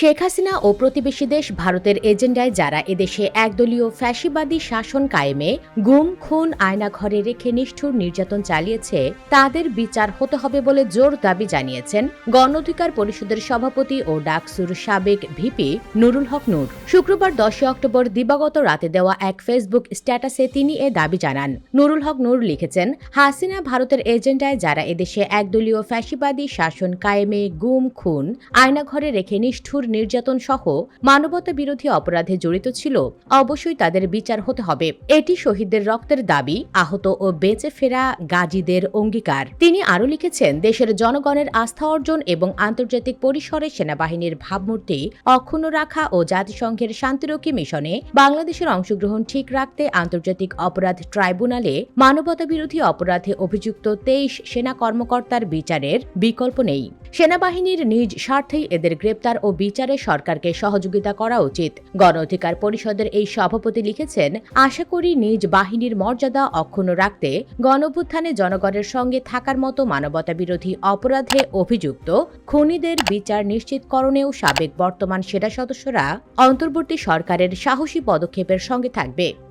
শেখ হাসিনা ও প্রতিবেশী দেশ ভারতের এজেন্ডায় যারা এদেশে একদলীয় ফ্যাসিবাদী শাসন কায়েমে গুম, খুন আয়না ঘরে রেখে নিষ্ঠুর নির্যাতন চালিয়েছে, তাদের বিচার হতে হবে বলে জোর দাবি জানিয়েছেন গণ অধিকার পরিষদের সভাপতি ও ডাকসুর সাবেক ভিপি নুরুল হক নূর। শুক্রবার দশই অক্টোবর দিবাগত রাতে দেওয়া এক ফেসবুক স্ট্যাটাসে তিনি এ দাবি জানান। নুরুল হক নূর লিখেছেন, হাসিনা ভারতের এজেন্ডায় যারা এদেশে একদলীয় ফ্যাসিবাদী শাসন কায়েমে গুম, খুন, আয়নাঘরে রেখে নিষ্ঠুর নির্যাতন সহ মানবতা বিরোধী অপরাধে জড়িত ছিল, অবশ্যই তাদের বিচার হতে হবে। এটি শহীদদের রক্তের দাবি, আহত ও বেঁচে ফেরা গাজীদের অঙ্গীকার। তিনি আরও লিখেছেন, দেশের জনগণের আস্থা অর্জন এবং আন্তর্জাতিক পরিসরে সেনাবাহিনীর ভাবমূর্তি অক্ষুণ্ণ রাখা ও জাতিসংঘের শান্তিরক্ষী মিশনে বাংলাদেশের অংশগ্রহণ ঠিক রাখতে আন্তর্জাতিক অপরাধ ট্রাইব্যুনালে মানবতা বিরোধী অপরাধে অভিযুক্ত তেইশ সেনা কর্মকর্তার বিচারের বিকল্প নেই। সেনাবাহিনীর নিজ স্বার্থেই এদের গ্রেপ্তার ও বিচারে সরকারকে সহযোগিতা করা উচিত। গণ অধিকার পরিষদের এই সভাপতি লিখেছেন, আশা করি নিজ বাহিনীর মর্যাদা অক্ষুণ্ণ রাখতে গণভ্যুত্থানে জনগণের সঙ্গে থাকার মতো মানবতা বিরোধী অপরাধে অভিযুক্ত খুনিদের বিচার নিশ্চিতকরণেও সাবেক বর্তমান সেনা সদস্যরা অন্তর্বর্তী সরকারের সাহসী পদক্ষেপের সঙ্গে থাকবে।